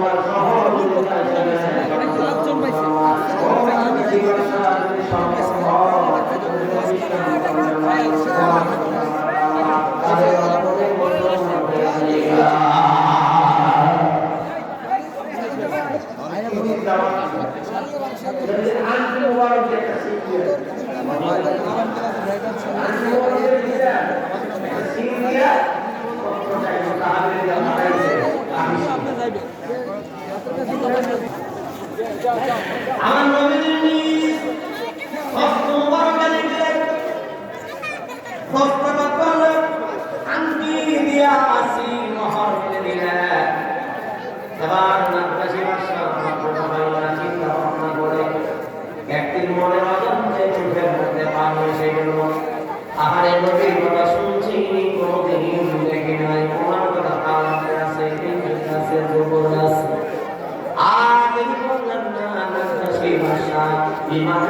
আন্তর্জাতিক আমার নবীদের নিজ হস্ত করলেন আংটি দিয়া আসি মহর দিলেন এবার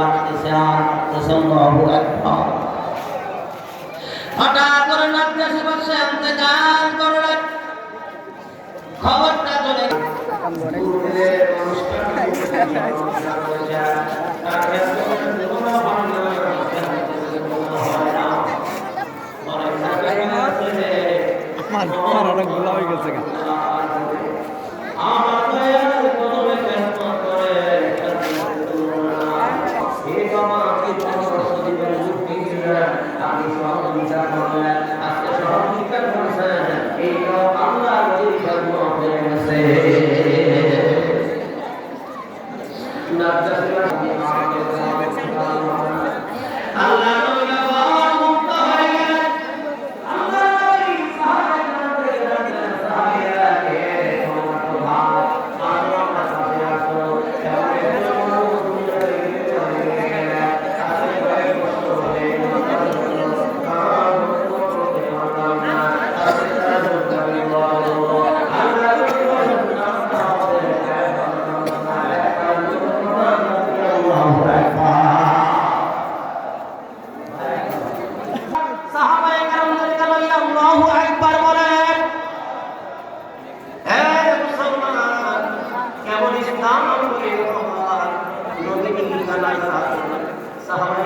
বাড়তেছে আর মুসলমানু একবার হঠাৎ করে নাটকাশি বসে অন্তকাল করলেন খবরটা চলে আমার আমার অনেক ভোলা হয়ে গেছে नाम हमको देखो हमारा लोगों की निगला साथ साहब